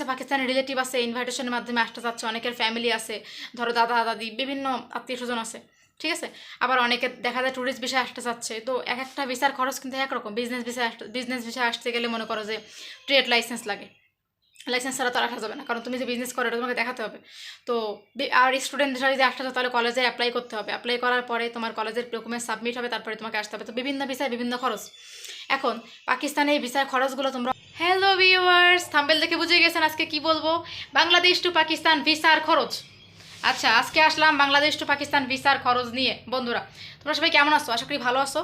আছে, পাকিস্তানের রিলেটিভ আছে ইনভাইটেশনের মাধ্যমে আসতে চাচ্ছে, অনেকের ফ্যামিলি আছে, ধরো দাদা, দাদি, বিভিন্ন আত্মীয় স্বজন আছে, ঠিক আছে? আবার অনেকে দেখা যায় ট্যুরিস্ট বিষয়ে আসতে চাচ্ছে, তো এক একটা ভিসার খরচ কিন্তু একরকম বিজনেস ভিসা বিজনেস ভিসা আসতে গেলে মনে করো যে ট্রেড লাইসেন্স লাগে। লাইসেন্স ছাড়া তো আসা যাবে না, কারণ তুমি যে বিজনেস করো তোমাকে দেখাতে হবে। তো আর স্টুডেন্ট হিসেবে যদি আসতে চাও তাহলে কলেজে অ্যাপ্লাই করতে হবে। অ্যাপ্লাই করার পরে তোমার কলেজের ডকুমেন্ট সাবমিট হবে, তারপরে তোমাকে আসতে হবে। তো বিভিন্ন ভিসায় বিভিন্ন খরচ। এখন, পাকিস্তানে এই ভিসার খরচগুলো তোমরা হ্যালো ভিউয়ার্স থাম্বেল দেখে বুঝে গেছেন আজকে কি বলব? বাংলাদেশ টু পাকিস্তান ভিসার খরচ। আচ্ছা আজকে আসলাম বাংলাদেশ টু পাকিস্তান ভিসার খরচ নিয়ে। বন্ধুরা, তোমরা সবাই কেমন আছো? আশা করি ভালো আছো।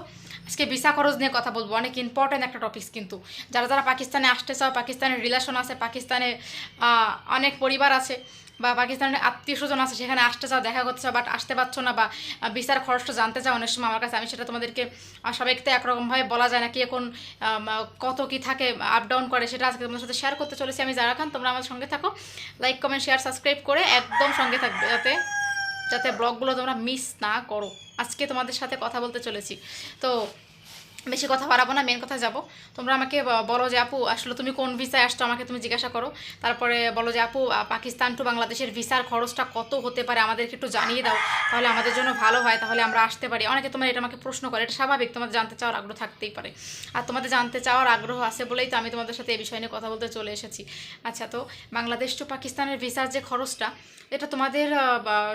আজকে ভিসা খরচ নিয়ে কথা বলব। অনেক ইম্পর্টেন্ট একটা টপিক কিন্তু। যারা যারা পাকিস্তানে আসতে চাও, পাকিস্তানের রিলেশন আছে পাকিস্তানে অনেক পরিবার আছে বা পাকিস্তানের আত্মীয় স্বজন আছে, সেখানে আসতে চাও, দেখা করতে চাও বাট আসতে পারছ না বা ভিসার খরচটা জানতে চাও অনেক সময় আমার কাছে, আমি সেটা তোমাদেরকে সবাইকে একরকমভাবে বলা যায় না কি এখন কত কি থাকে আপ ডাউন করে, সেটা আজকে তোমাদের সাথে শেয়ার করতে চলেছি। আমি যারা খান, তোমরা আমার সঙ্গে থাকো। লাইক কমেন্ট শেয়ার সাবস্ক্রাইব করে একদম সঙ্গে থাকবে, যাতে যাতে ব্লগগুলো তোমরা মিস না করো। আজকে তোমাদের সাথে কথা বলতে চলেছি। তো বেশি কথা বাড়াবো না মেন কথা যাব। তোমরা আমাকে বলো যে আপু, আসলে তুমি কোন ভিসায় আসছো, আমাকে তুমি জিজ্ঞাসা করো। তারপরে বলো যে আপু পাকিস্তান টু বাংলাদেশের ভিসার খরচটা কত হতে পারে, আমাদেরকে একটু জানিয়ে দাও। তাহলে আমাদের জন্য ভালো হয়, তাহলে আমরা আসতে পারি। অনেকে তোমার এটা আমাকে প্রশ্ন করে, এটা স্বাভাবিক, তোমাদের জানতে চাওয়ার আগ্রহ থাকতেই পারে। আর তোমাদের জানতে চাওয়ার আগ্রহ আছে বলেই তো আমি তোমাদের সাথে এই বিষয় নিয়ে কথা বলতে চলে এসেছি। আচ্ছা তো বাংলাদেশ টু পাকিস্তানের ভিসার যে খরচটা, এটা তোমাদের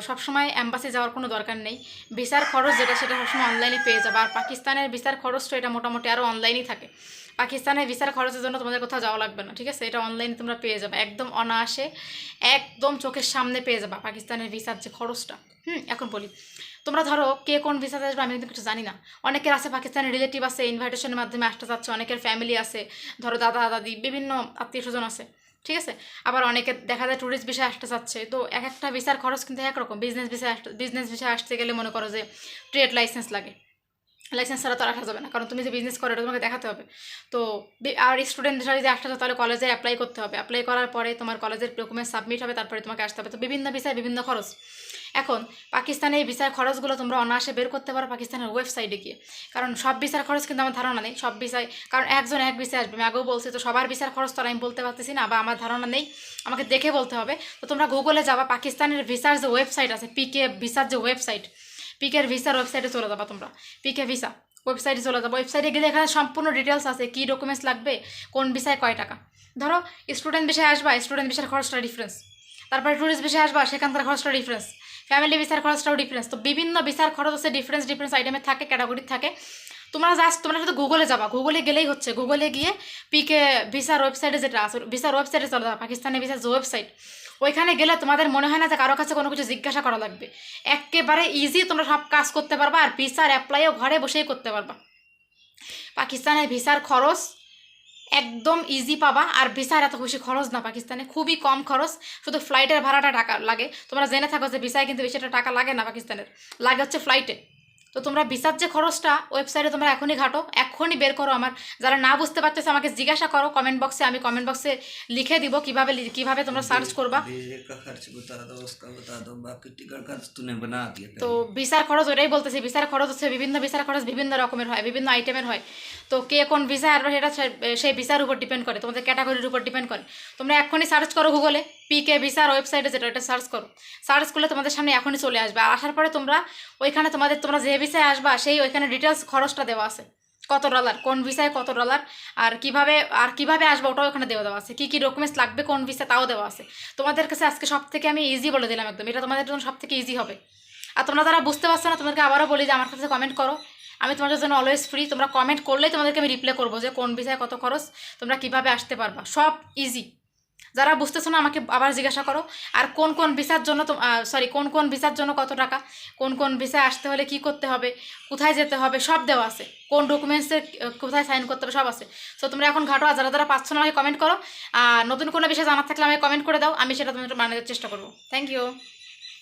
সবসময় অ্যাম্বাসি যাওয়ার কোনো দরকার নেই। ভিসার খরচ যেটা, সেটা সবসময় অনলাইনে পেয়ে যাবে। আর পাকিস্তানের ভিসার খরচটা এটা মোটামুটি আরও অনলাইনই থাকে। পাকিস্তানের ভিসার খরচের জন্য তোমাদের কোথাও যাওয়া লাগবে না, ঠিক আছে? এটা অনলাইনে তোমরা পেয়ে যাবে, একদম অনায়াসে, একদম চোখের সামনে পেয়ে যাবে পাকিস্তানের ভিসার যে খরচটা। হুম, এখন বলি, তোমরা ধরো কে কোন ভিসাতে আসবে আমি কিন্তু কিছু জানি না। অনেকের আছে পাকিস্তানের রিলেটিভ আছে ইনভাইটেশনের মাধ্যমে আসতে চাচ্ছে, অনেকের ফ্যামিলি আছে, ধরো দাদা, দাদি, বিভিন্ন আত্মীয় স্বজন আছে, ঠিক আছে? আবার অনেকে দেখা যায় ট্যুরিস্ট ভিসা আসতে চাচ্ছে, তো এক একটা ভিসার খরচ কিন্তু একরকম। বিজনেস ভিসা বিজনেস ভিসা আসতে গেলে মনে করো যে ট্রেড লাইসেন্স লাগে। লাইসেন্স ছাড়া তো আসা যাবে না, কারণ তুমি যে বিজনেস করো এটা তোমাকে দেখাতে হবে। তো আর স্টুডেন্ট যদি আসতে তাহলে কলেজে অ্যাপ্লাই করতে হবে। অ্যাপ্লাই করার পরে তোমার কলেজের ডকুমেন্ট সাবমিট হবে, তারপরে তোমাকে আসতে হবে। তো বিভিন্ন ভিসায় বিভিন্ন খরচ। এখন পাকিস্তানে এই ভিসার খরচগুলো তোমরা অনায়াসে বের করতে পারো পাকিস্তানের ওয়েবসাইটে গিয়ে। কারণ সব ভিসার খরচ কিন্তু আমার ধারণা নেই, সব ভিসায় কারণ একজন এক ভিসায় আসবে। আমি আগেও বলছি তো, সবার ভিসার খরচ তো আমি বলতে পারতেছি না বা আমার ধারণা নেই, আমাকে দেখে বলতে হবে। তো তোমরা গুগলে যাবা, পাকিস্তানের ভিসার যে ওয়েবসাইট আছে পিকে ভিসার যে ওয়েবসাইট পিকের ভিসার ওয়েবসাইটে চলে যাবা তোমরা। পিকে ভিসা ওয়েবসাইটে চলে যাব। ওয়েবসাইটে গেলে এখানে সম্পূর্ণ ডিটেলস আছে, কী ডকুমেন্টস লাগবে, কোন বিষয়ে কয় টাকা। ধরো স্টুডেন্ট বিষয়ে আসবা স্টুডেন্ট বিষয়ের খরচটা ডিফারেন্স তারপরে ট্যুরিস্ট বিষয়ে আসবা সেখানকার খরচটা ডিফারেন্স ফ্যামিলি ভিসার খরচটাও ডিফারেন্স তো বিভিন্ন ভিসার খরচ আছে ডিফারেন্স ডিফারেন্স আইটেমে থাকে ক্যাটাগরি থাকে। তোমরা জাস্ট তোমরা শুধু গুগলে যাবা। গুগলে গেলেই হচ্ছে। গুগলে গিয়ে পিকে ভিসার ওয়েবসাইটে যেটা আছে ভিসার ওয়েবসাইটে চলে যাবা পাকিস্তানের ভিসার যে ওয়েবসাইট ওইখানে গেলে তোমাদের মনে হয় না যে কারও কাছে কোনো কিছু জিজ্ঞাসা করা লাগবে। একেবারে ইজি তোমরা সব কাজ করতে পারবা আর ভিসার অ্যাপ্লাইও ঘরে বসেই করতে পারবা। পাকিস্তানের ভিসার খরচ একদম ইজি পাবা আর ভিসার এত বেশি খরচ না। পাকিস্তানে খুবই কম খরচ, শুধু ফ্লাইটের ভাড়াটা টাকা লাগে। তোমরা জেনে থাকো যে ভিসায় কিন্তু বেশি টাকা লাগে না পাকিস্তানের লাগে হচ্ছে ফ্লাইটে তো তোমরা বিচার যে খরচটা ওয়েবসাইটে তোমরা এখনই ঘাটো এখনই বের করো আমার। যারা না বুঝতে পারতেছে আমাকে জিজ্ঞাসা করো কমেন্ট বক্সে আমি কমেন্ট বক্সে লিখে দিব কীভাবে কীভাবে তোমরা সার্চ করবা। তো ভিসার খরচ ওটাই বলতেছি ভিসার খরচ হচ্ছে বিভিন্ন ভিসার খরচ বিভিন্ন রকমের হয় বিভিন্ন আইটেমের হয়। তো কে কোন ভিসা আর সেটা সেই ভিসার উপর ডিপেন্ড করে তোমাদের ক্যাটাগরির উপর ডিপেন্ড করে। তোমরা এখনই সার্চ করো গুগলে পিকে ভিসার ওয়েবসাইটে যেটা এটা সার্চ করো। সার্চ করলে তোমাদের সামনে এখনই চলে আসবে। আর আসার পরে তোমরা ওইখানে তোমাদের, তোমরা যে ভিসায় আসবা, সেই ওইখানে ডিটেলস খরচটা দেওয়া আছে। কত ডলার কোন ভিসায় কত ডলার আর কীভাবে আর কীভাবে আসব, ওটাও ওখানে দেওয়া দেওয়া আছে। কী কী ডকুমেন্টস লাগবে, কোন ভিসা তাও দেওয়া আছে। তোমাদের কাছে আজকে সব থেকে আমি ইজি বলে দিলাম একদম। এটা তোমাদের জন্য সব থেকে ইজি হবে। আর তোমরা যারা বুঝতে পারছ না, তোমাদেরকে আবারও বলি যে আমার কাছে কমেন্ট করো। আমি তোমাদের জন্য অলওয়েজ ফ্রি তোমরা কমেন্ট করলেই তোমাদেরকে আমি রিপ্লাই করব যে কোন বিষয়ে কত খরচ, তোমরা কীভাবে আসতে পারবা। সব ইজি যারা বুঝতেছো না, আমাকে আবার জিজ্ঞাসা করো, আর কোন কোন ভিসার জন্য সরি কোন কোন ভিসার জন্য কত টাকা, কোন কোন ভিসা আসতে হলে কি করতে হবে, কোথায় যেতে হবে, সব দেওয়া আছে। কোন ডকুমেন্টসে কোথায় সাইন করতে হবে, সব আছে। সো তোমরা এখন ঘাটো, আর যারা যারা পাচ্ছ না, আমাকে কমেন্ট করো। আর নতুন কোনো বিষয় জানার থাকলে আমাকে কমেন্ট করে দাও, আমি সেটা তোমাদের মানানোর চেষ্টা করব। Thank you